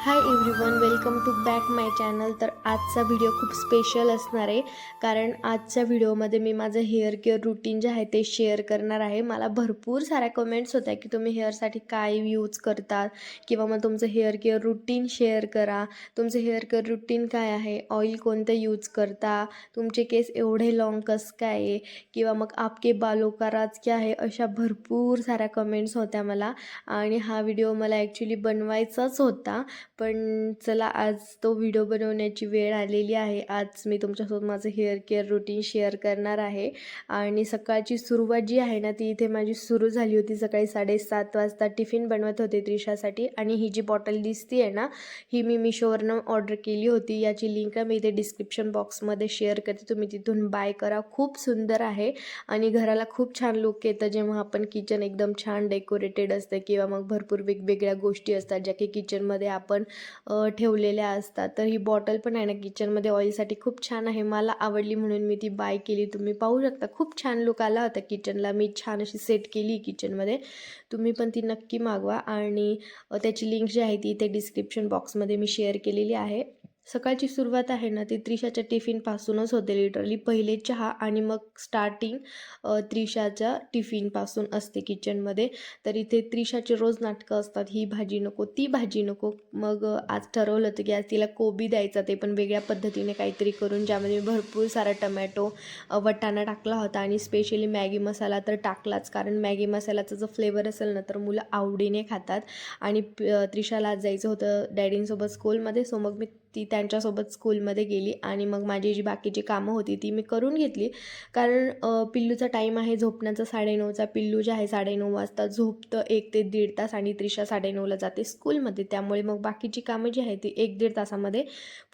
Hi everyone welcome to back my channel तर आजचा video खूप स्पेशल असणार आहे. कारण आजच्या व्हिडिओमध्ये मी माझं हेअर केअर रुटीन जे आहे ते शेअर करणार आहे. मला भरपूर साऱ्या कमेंट्स होत्या की तुम्ही हेअरसाठी काय यूज करतात किंवा मग तुमचं हेअर केअर रुटीन शेअर करा. तुमचं हेअर केअर रुटीन काय आहे? ऑइल कोणतं यूज करता? तुमचे केस एवढे लॉंग कस काय आहे? किंवा मग आपके बालो का राज क्या आहे? अशा भरपूर साऱ्या कमेंट्स होत्या मला. आणि हा व्हिडिओ मला ॲक्च्युली बनवायचाच होता. पण चला आज तो व्हिडिओ बनवण्याची वेळ आलेली आहे. आज मी तुमच्यासोबत माझं हेअर केअर रुटीन शेअर करणार आहे. आणि सकाळची सुरुवात जी आहे ना ती इथे माझी सुरू झाली होती. सकाळी साडेसात वाजता टिफिन बनवत होते त्रिशासाठी. आणि ही जी बॉटल दिसती आहे ना ही मी मिशोवरनं ऑर्डर केली होती. याची लिंक मी इथे डिस्क्रिप्शन बॉक्समध्ये शेअर करते. तुम्ही तिथून बाय करा. खूप सुंदर आहे. आणि घराला खूप छान लुक येतं. जेव्हा आपण किचन एकदम छान डेकोरेटेड असतं किंवा मग भरपूर वेगवेगळ्या गोष्टी असतात ज्या की किचनमध्ये आपण ठेवलेल्या असतात. तर ही बॉटल पण आहे ना किचनमध्ये ऑइलसाठी खूप छान आहे. मला आवडली म्हणून मी ती बाय केली. तुम्ही पाहू शकता. खूप छान लुक आला होता किचनला. मी छान अशी सेट केली किचनमध्ये. तुम्ही पण ती नक्की मागवा आणि त्याची लिंक जी आहे ती इथे डिस्क्रिप्शन बॉक्समध्ये मी शेअर केलेली आहे. सकाळची सुरुवात आहे ना ती त्रिशाच्या टिफिनपासूनच होते लिटरली पहिले चहा आणि मग स्टार्टिंग त्रिशाच्या टिफिनपासून असते किचनमध्ये तर इथे त्रिशाचे रोज नाटकं असतात ही भाजी नको ती भाजी नको. मग आज ठरवलं होतं की आज तिला कोबी द्यायचा ते पण वेगळ्या पद्धतीने काहीतरी करून ज्यामध्ये मी भरपूर सारा टमॅटो वटाणा टाकला होता आणि स्पेशली मॅगी मसाला तर टाकलाच. कारण मॅगी मसाल्याचा जो फ्लेवर असेल ना तर मुलं आवडीने खातात. आणि त्रिशाला आज जायचं होतं डॅडींसोबत स्कूलमध्ये सो मग मी ती त्यांच्यासोबत स्कूलमध्ये गेली आणि मग माझी जी बाकीची कामं होती ती मी करून घेतली. कारण पिल्लूचा टाईम आहे झोपण्याचा साडेनऊचा. पिल्लू जे आहे साडेनऊ वाजता झोपतं एक ते दीड तास आणि त्रिशा साडेनऊला जाते स्कूलमध्ये. त्यामुळे मग बाकीची कामं जी आहे ती एक दीड तासामध्ये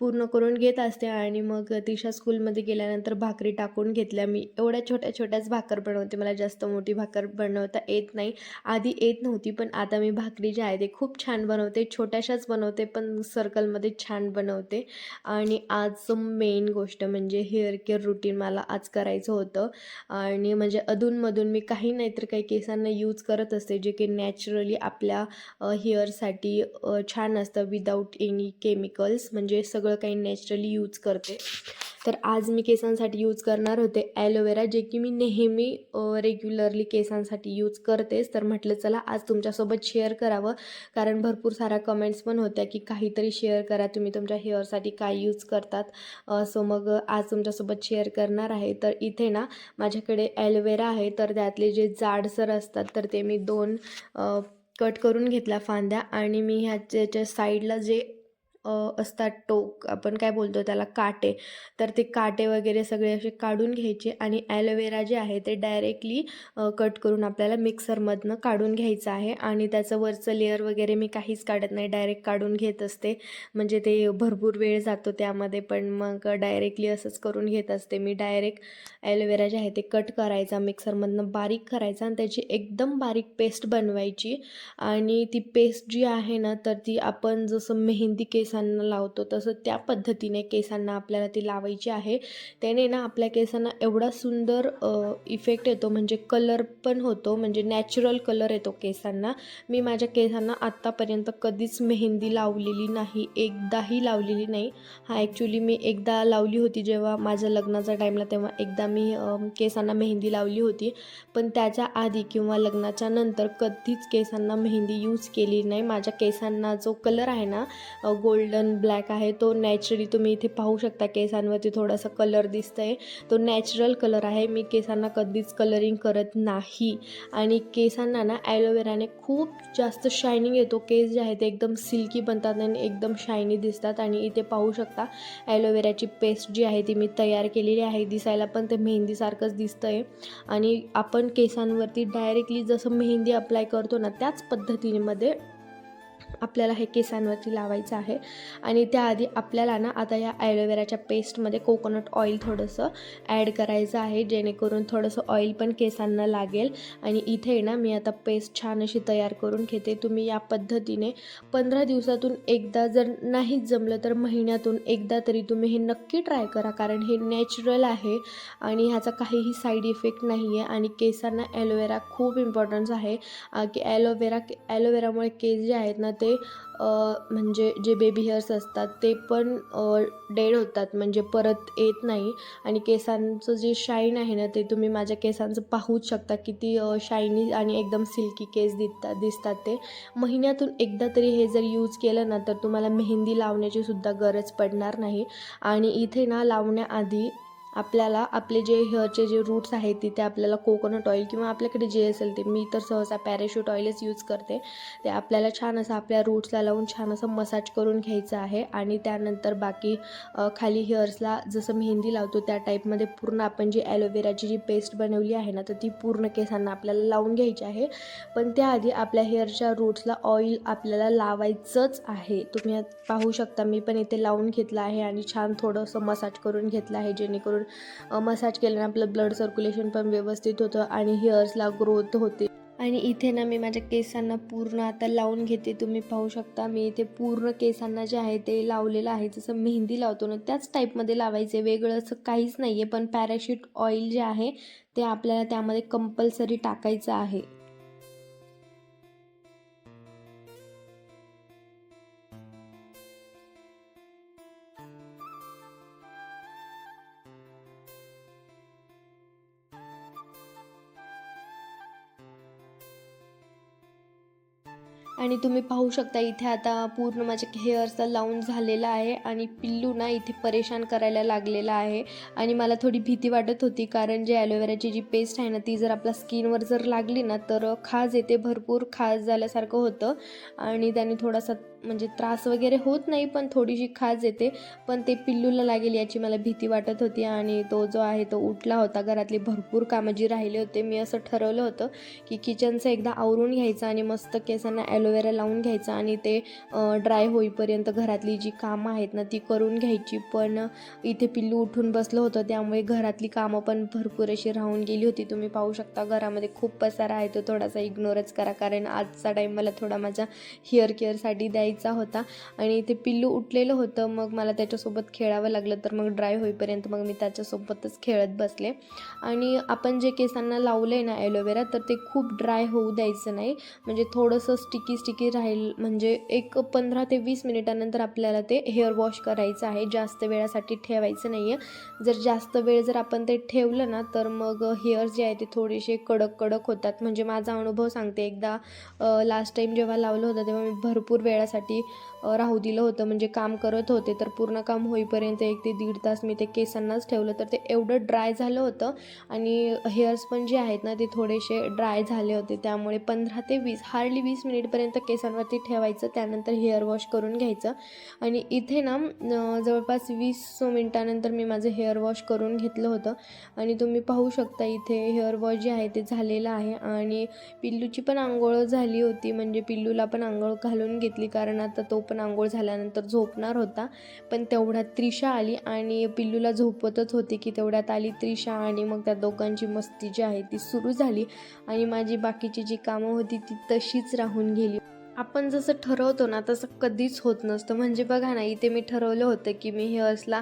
पूर्ण करून घेत असते आणि मग त्रिशा स्कूलमध्ये गेल्यानंतर भाकरी टाकून घेतल्या. मी एवढ्या छोट्या छोट्याच भाकर बनवते. मला जास्त मोठी भाकर बनवता येत नाही. आधी येत नव्हती पण आता मी भाकरी जी आहे ते खूप छान बनवते. छोट्याशाच बनवते पण सर्कलमध्ये छान बनवते. आणि आज मेन गोष्ट म्हणजे हेअर केअर रुटीन मला आज करायचं होतं. आणि म्हणजे अधूनमधून मी काही नाहीतर काही केसांना यूज करत असते जे की नॅचरली आपल्या हेअरसाठी छान असतं विदाऊट एनी केमिकल्स म्हणजे सगळं काही नॅचरली यूज करते. तर आज मी केसांसाठी यूज करणार होते ॲलोवेरा जे की मी नेहमी रेग्युलरली केसांसाठी यूज करतेच. तर म्हटलं चला आज तुमच्यासोबत शेअर करावं. कारण भरपूर साऱ्या कमेंट्स पण होत्या की काहीतरी शेअर करा. तुम्ही तुमच्या हेअरसाठी काय यूज करतात. सो मग आज तुमच्यासोबत शेअर करणार आहे. तर इथे ना माझ्याकडे ॲलोवेरा आहे. तर त्यातले जे जाडसर असतात तर ते मी दोन कट करून घेतल्या फांद्या. आणि मी ह्याच्या साईडला जे असतात टोक आपण काय बोलतो त्याला काटे. तर ते काटे वगैरे सगळे असे काढून घ्यायचे आणि ॲलोवेरा जे आहे ते डायरेक्टली कट करून आपल्याला मिक्सरमधनं काढून घ्यायचं आहे आणि त्याचं वरचं लेअर वगैरे मी काहीच काढत नाही डायरेक्ट काढून घेत असते. म्हणजे ते भरपूर वेळ जातो त्यामध्ये पण मग डायरेक्टली असंच करून घेत असते मी. डायरेक्ट ॲलोवेरा जे आहे ते कट करायचा मिक्सरमधनं बारीक करायचा आणि त्याची एकदम बारीक पेस्ट बनवायची. आणि ती पेस्ट जी आहे ना तर ती आपण जसं मेहंदी केस केसांना लावतो तसं त्या पद्धतीने केसांना आपल्याला ती लावायची आहे. त्याने ना आपल्या केसांना एवढा सुंदर इफेक्ट येतो म्हणजे कलर पण होतो म्हणजे नॅचरल कलर येतो केसांना. मी माझ्या केसांना आत्तापर्यंत कधीच मेहंदी लावलेली नाही एकदाही लावलेली नाही. हा ॲक्च्युली मी एकदा लावली होती जेव्हा माझ्या लग्नाच्या टाईमला तेव्हा एकदा मी केसांना मेहंदी लावली होती. पण त्याच्या आधी किंवा लग्नाच्या नंतर कधीच केसांना मेहंदी यूज केली नाही. माझ्या केसांना जो कलर आहे ना गोल्डन ब्लॅक आहे. तो नॅचरली तुम्ही इथे पाहू शकता केसांवरती थोडासा कलर दिसतं आहे तो नॅचरल कलर आहे. मी केसांना कधीच कलरिंग करत नाही. आणि केसांना ना ॲलोवेराने खूप जास्त शायनिंग येतो केस जे आहे ते एकदम सिल्की बनतात आणि एकदम शायनी दिसतात. आणि इथे पाहू शकता ॲलोवेराची पेस्ट जी आहे ती मी तयार केलेली आहे. दिसायला पण ते मेहंदीसारखंच दिसतं आहे आणि आपण केसांवरती डायरेक्टली जसं मेहंदी अप्लाय करतो ना त्याच पद्धतीमध्ये आपल्याला हे केसांवरती लावायचं आहे. आणि त्याआधी आपल्याला ना आता या ॲलोवेराच्या पेस्टमध्ये कोकोनट ऑइल थोडंसं ॲड करायचं आहे जेणेकरून थोडंसं ऑइल पण केसांना लागेल. आणि इथे ना मी आता पेस्ट छान अशी तयार करून घेते. तुम्ही या पद्धतीने पंधरा दिवसातून एकदा जर नाहीच जमलं तर महिन्यातून एकदा तरी तुम्ही हे नक्की ट्राय करा कारण हे नॅचरल आहे आणि ह्याचा काहीही साईड इफेक्ट नाही आहे आणि केसांना ॲलोवेरा खूप इम्पॉर्टन्स आहे. की ॲलोवेरा ॲलोवेरामुळे केस जे आहेत ना ते म्हणजे जे बेबी हेअर्स असतात ते पण डेड होतात. म्हणजे परत येत नाही. आणि केसांचं जे शाईन आहे ना ते तुम्ही माझ्या केसांचं पाहूच शकता किती शायनी आणि एकदम सिल्की केस दिसतात दिसतात ते. महिन्यातून एकदा तरी हे जर यूज केलं ना तर तुम्हाला मेहंदी लावण्याची सुद्धा गरज पडणार नाही. आणि इथे ना लावण्याआधी आपल्याला आपले जे हेअरचे जे रूट्स आहेत तिथे आपल्याला कोकोनट ऑइल किंवा आपल्याकडे जे असेल ते मी तर सहसा पॅरेशूट ऑइलच यूज करते. ते आपल्याला छान असं आपल्या रूट्सला लावून छान असं मसाज करून घ्यायचं आहे. आणि त्यानंतर बाकी खाली हेअर्सला जसं मेहंदी लावतो त्या टाईपमध्ये पूर्ण आपण जी ॲलोवेराची जी पेस्ट बनवली आहे ना तर ती पूर्ण केसांना आपल्याला लावून घ्यायची आहे. पण त्याआधी आपल्या हेअरच्या रूट्सला ऑइल आपल्याला लावायचंच आहे. तुम्ही पाहू शकता मी पण इथे लावून घेतलं आहे आणि छान थोडंसं मसाज करून घेतलं आहे जेणेकरून मसाज केल्याने आपलं ब्लड सर्क्युलेशन पण व्यवस्थित होतं आणि हेअर्सला ग्रोथ होते. आणि इथे ना मी माझ्या केसांना पूर्ण आता लावून घेते. तुम्ही पाहू शकता मी इथे पूर्ण केसांना जे आहे ते लावलेलं आहे. जसं मेहंदी लावतो ना त्याच टाईपमध्ये लावायचे. वेगळं असं काहीच नाही आहे पण पॅराशूट ऑइल जे आहे ते आपल्याला त्यामध्ये कंपल्सरी टाकायचं आहे. आणि तुम्ही पाहू शकता इथे आता पूर्ण माझ्या हेअरचा लावून झालेला आहे आणि पिल्लू ना इथे परेशान करायला लागलेला आहे. आणि मला थोडी भीती वाटत होती कारण जे ॲलोवेराची जी पेस्ट आहे ना ती जर आपल्या स्किनवर जर लागली ना तर खाज येते भरपूर खाज झाल्यासारखं होतं. आणि त्याने थोडासा म्हणजे त्रास वगैरे होत नाही पण थोडीशी खाज येते. पण ते पिल्लूला लागेल याची मला भीती वाटत होती आणि तो जो आहे तो उठला होता. घरातली भरपूर कामं जी राहिले होते मी असं ठरवलं होतं की किचनचं एकदा आवरून घ्यायचं आणि मस्त केसांना ॲलो ॲलोवेरा लावून घ्यायचं आणि ते ड्राय होईपर्यंत घरातली जी कामं आहेत ना ती करून घ्यायची. पण इथे पिल्लू उठून बसलं होतं त्यामुळे घरातली कामं पण भरपूर अशी राहून गेली होती. तुम्ही पाहू शकता घरामध्ये खूप पसारा आहे तो थोडासा इग्नोरच करा. कारण आजचा टाईम मला थोडा माझ्या हेअर केअरसाठी द्यायचा होता. आणि इथे पिल्लू उठलेलं होतं मग मला त्याच्यासोबत खेळावं लागलं तर मग ड्राय होईपर्यंत मग मी त्याच्यासोबतच खेळत बसले. आणि आपण जे केसांना लावलं आहे ना ॲलोवेरा तर ते खूप ड्राय होऊ द्यायचं नाही. म्हणजे थोडंसं स्टिकी स्टिकी राहील म्हणजे एक पंधरा ते वीस मिनिटानंतर आपल्याला ते हेअर वॉश करायचं आहे. जास्त वेळासाठी ठेवायचं नाही आहे जर जास्त वेळ जर आपण ते ठेवलं ना तर मग हेअर्स जे आहे ते थोडेसे कडक कडक होतात. म्हणजे माझा अनुभव सांगते. एकदा लास्ट टाईम जेव्हा लावलं होतं तेव्हा मी भरपूर वेळासाठी राहू दिलं होतं. म्हणजे काम करत होते तर पूर्ण काम होईपर्यंत एक ते दीड तास मी ते केसांनाच ठेवलं. तर ते एवढं ड्राय झालं होतं. आणि हेअर्स पण जे आहेत ना ते थोडेसे ड्राय झाले होते. त्यामुळे पंधरा ते वीस हार्डली वीस मिनिटपर्यंत केसांवरती ठेवायचं त्यानंतर हेअर वॉश करून घ्यायचं. आणि इथे ना जवळपास वीस मिनटानंतर मी माझं हेअर वॉश करून घेतलं होतं. आणि तुम्ही पाहू शकता इथे हेअर वॉश जे आहे ते झालेलं आहे. आणि पिल्लूची पण आंघोळ झाली होती. म्हणजे पिल्लूला पण आंघोळ घालून घेतली. कारण आता तो पण आंघोळ झाल्यानंतर झोपणार होता. पण तेवढ्यात त्रिशा आली. आणि पिल्लूला झोपतच होती की तेवढ्यात आली त्रिशा. आणि मग त्या दोघांची मस्ती जी आहे ती सुरू झाली. आणि माझी बाकीची जी कामं होती ती तशीच राहून गेली. आपण जसं ठरवतो ना तसं कधीच होत नसतं. म्हणजे बघा ना इथे मी ठरवलं होतं की मी हेअर्सला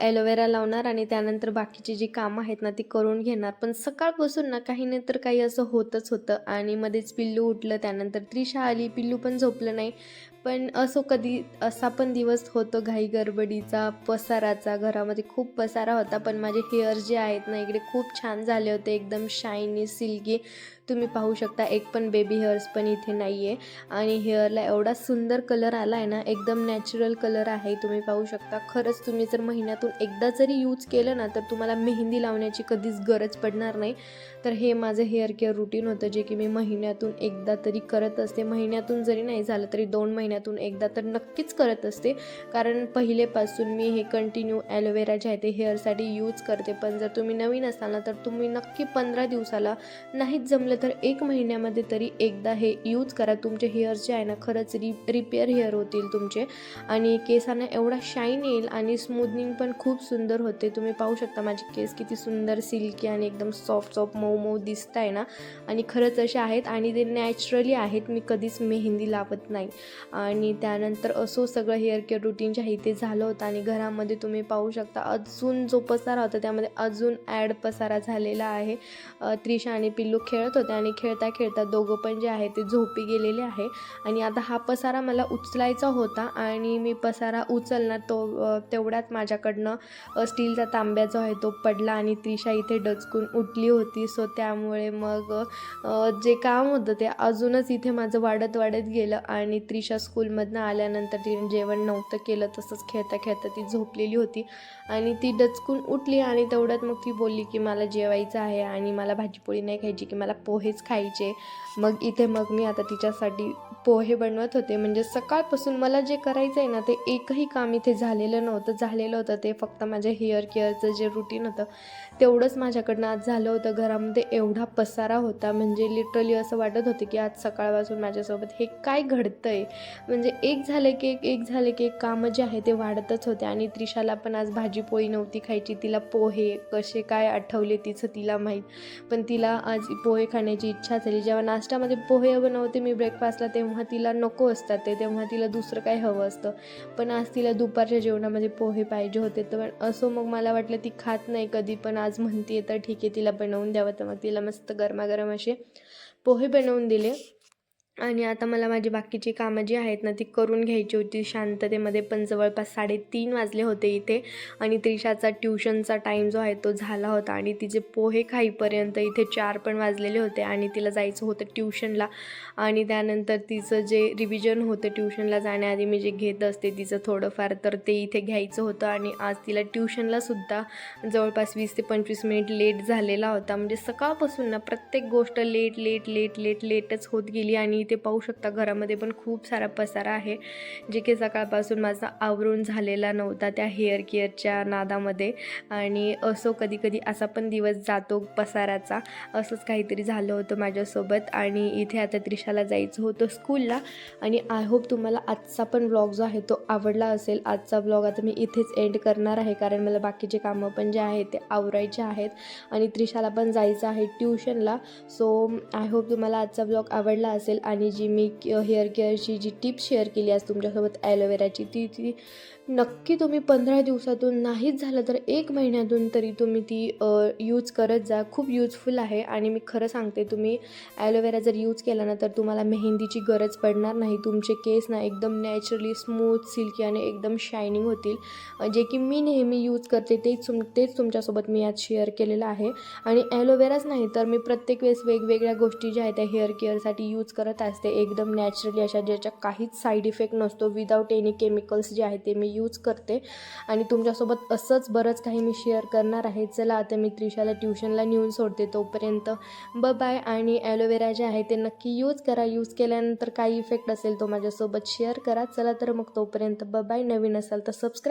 ॲलोवेरा लावणार आणि त्यानंतर बाकीची जी कामं आहेत ना ती करून घेणार. पण सकाळपासून ना काही नाही तर काही असं होतच होतं. आणि मध्येच पिल्लू उठलं त्यानंतर त्रिशा आली पिल्लू पण झोपलं नाही. पण असो कधी असा पण दिवस होतो घाई गडबडीचा पसाराचा. घरामध्ये खूप पसारा होता पण माझे हेअर जे आहेत ना इकडे खूप छान झाले होते. एकदम शायनी सिल्की तुम्ही पाहू शकता एक पण बेबी हेअर्स पण इथे नाही आहे आणि हेअरला एवढा सुंदर कलर आला आहे ना एकदम नॅचरल कलर आहे. तुम्ही पाहू शकता खरंच तुम्ही जर महिन्यातून एकदा जरी यूज केलं ना तर तुम्हाला मेहंदी लावण्याची कधीच गरज पडणार नाही. तर हे माझं हेअर केअर रुटीन होतं जे की मी महिन्यातून एकदा तरी करत असते. महिन्यातून जरी नाही झालं तरी दोन महिन्यातून एकदा तर नक्कीच करत असते. कारण पहिलेपासून मी हे कंटिन्यू ॲलोवेरा जे आहे ते हेअरसाठी यूज करते. पण जर तुम्ही नवीन असाल ना तर तुम्ही नक्की पंधरा दिवसाला नाहीच जमलं तर एक महिन्यामध्ये तरी एकदा हे यूज करा. तुमचे हेअर जे आहे ना खरंच रि रिपेअर हेअर होतील तुमचे. आणि केसांना एवढा शाईन येईल आणि स्मूदनिंग पण खूप सुंदर होते. तुम्ही पाहू शकता माझे केस किती सुंदर सिल्की आणि एकदम सॉफ्ट सॉफ्ट मऊ मऊ दिसत आहे ना. आणि खरंच असे आहेत आणि ते नॅचरली आहेत. मी कधीच मेहंदी लावत नाही. आणि त्यानंतर असो सगळं हेअर केअर रुटीन जे आहे ते झालं होतं आणि घरामध्ये तुम्ही पाहू शकता अजून जो पसारा होता त्यामध्ये अजून ॲड पसारा झालेला आहे. त्रिशा आणि पिल्लू खेळत होते. होते आणि खेळता खेळता दोघं पण जे आहे ते झोपी गेलेले आहे. आणि आता हा पसारा मला उचलायचा होता आणि मी पसारा उचलणार तो तेवढ्यात माझ्याकडनं स्टीलचा तांब्या जो आहे तो पडला आणि त्रिशा इथे डचकून उठली होती. सो त्यामुळे मग जे काम होतं ते अजूनच इथे माझं वाढत वाढत गेलं आणि त्रिशा स्कूलमधनं आल्यानंतर तिने जेवण नव्हतं केलं तसंच खेळता खेळता ती झोपलेली होती. आणि ती डचकून उठली आणि तेवढ्यात मग ती बोलली की मला जेवायचं आहे आणि मला भाजीपोळी नाही खायची की मला पोहेच खायचे. मग इथे मग मी आता तिच्यासाठी पोहे बनवत होते. म्हणजे सकाळपासून मला जे करायचं आहे ना ते एकही काम इथे झालेलं नव्हतं. झालेलं होतं ते फक्त माझ्या हेअर केअरचं जे रुटीन होतं तेवढंच माझ्याकडनं आज झालं होतं. घरामध्ये एवढा पसारा होता. म्हणजे लिटरली असं वाटत होतं की आज सकाळपासून माझ्यासोबत हे काय घडतं आहे म्हणजे एक झालं की एक एक झालं की एक कामं जे आहे ते वाढतच होते. आणि त्रिशाला पण आज भाजीपोळी नव्हती खायची. तिला पोहे कसे काय आठवले तिचं तिला माहीत. पण तिला आज पोहे खाण्याची इच्छा झाली. जेव्हा नाश्त्यामध्ये पोहे बनवते मी ब्रेकफास्टला तेव्हा तिला नको असतात ते. तेव्हा तिला दुसरं काय हवं असतं. पण आज तिला दुपारच्या जेवणामध्ये पोहे पाहिजे होते. तर असो मग मला वाटलं ती खात नाही कधी. पण आज म्हणते तर ठीक आहे तिला बनवून द्यावं. तर मग तिला मस्त गरमागरम असे पोहे बनवून दिले. आणि आता मला माझी बाकीची कामं जी आहेत ना ती करून घ्यायची होती. शांततेमध्ये पण जवळपास साडेतीन वाजले होते इथे. आणि त्रिशाचा ट्युशनचा टाईम जो आहे तो झाला होता. आणि तिचे पोहे खाईपर्यंत इथे चार पण वाजलेले होते. आणि तिला जायचं होतं ट्युशनला. आणि त्यानंतर तिचं जे रिव्हिजन होतं ट्युशनला जाण्याआधी मी जे घेत असते तिचं थोडंफार तर ते इथे घ्यायचं होतं. आणि आज तिला ट्युशनला सुद्धा जवळपास वीस ते पंचवीस मिनिट लेट झालेला होता. म्हणजे सकाळपासून ना प्रत्येक गोष्ट लेट लेट लेट लेट लेटच होत गेली. आणि इथे पाहू शकता. घरामध्ये पण खूप सारा पसारा आहे. जे की सकाळपासून माझा आवरून झालेला नव्हता त्या हेअर केअरच्या नादामध्ये. आणि असो कधी कधी असा पण दिवस जातो पसाराचा. असंच काहीतरी झालं होतं माझ्यासोबत. आणि इथे आता त्रिशाला जायचं होतं स्कूलला आणि आय होप तुम्हाला आजचा पण ब्लॉग जो आहे तो आवडला असेल. आजचा ब्लॉग आता मी इथेच एंड करणार आहे. कारण मला बाकीचे कामं पण जे आहे ते आवरायचे आहेत. आणि त्रिशाला पण जायचं आहे ट्युशनला सो आय होप तुम्हाला आजचा ब्लॉग आवडला असेल. आणि जी मी हेअर केअरची जी टिप्स शेअर केली आज तुमच्यासोबत ॲलोवेराची ती ती नक्की तुम्ही पंधरा दिवसातून नाहीच झालं तर एक महिन्यातून तरी तुम्ही ती यूज करत जा. खूप यूजफुल आहे आणि मी खरं सांगते तुम्ही ॲलोवेरा जर यूज केला ना तर तुम्हाला मेहंदीची गरज पडणार नाही. तुमचे केस ना एकदम नॅचरली स्मूथ सिल्की आणि एकदम शायनिंग होतील. जे की मी नेहमी यूज करते तेच तुम तेच तुमच्यासोबत मी आज शेअर केलेलं आहे. आणि ॲलोवेराच नाही तर मी प्रत्येक वेळेस वेगवेगळ्या गोष्टी ज्या आहेत त्या हेअर केअरसाठी यूज करत असते. एकदम नॅचरली अशा ज्याच्या काहीच साईड इफेक्ट नसतो. विदाऊट एनी केमिकल्स जे आहे ते मी यूज करते. आणि तुमच्यासोबत असंच बरंच काही मी शेअर करणार आहे. चला आता मी त्रिशाला ट्युशनला नेऊन सोडते तोपर्यंत. ब बाय आणि ॲलोवेरा जे आहे ते नक्की यूज करा. यूज केल्यानंतर काही इफेक्ट असेल तो माझ्यासोबत शेअर करा. चला तर मग तोपर्यंत ब बाय नवीन असाल तर सबस्क्राईब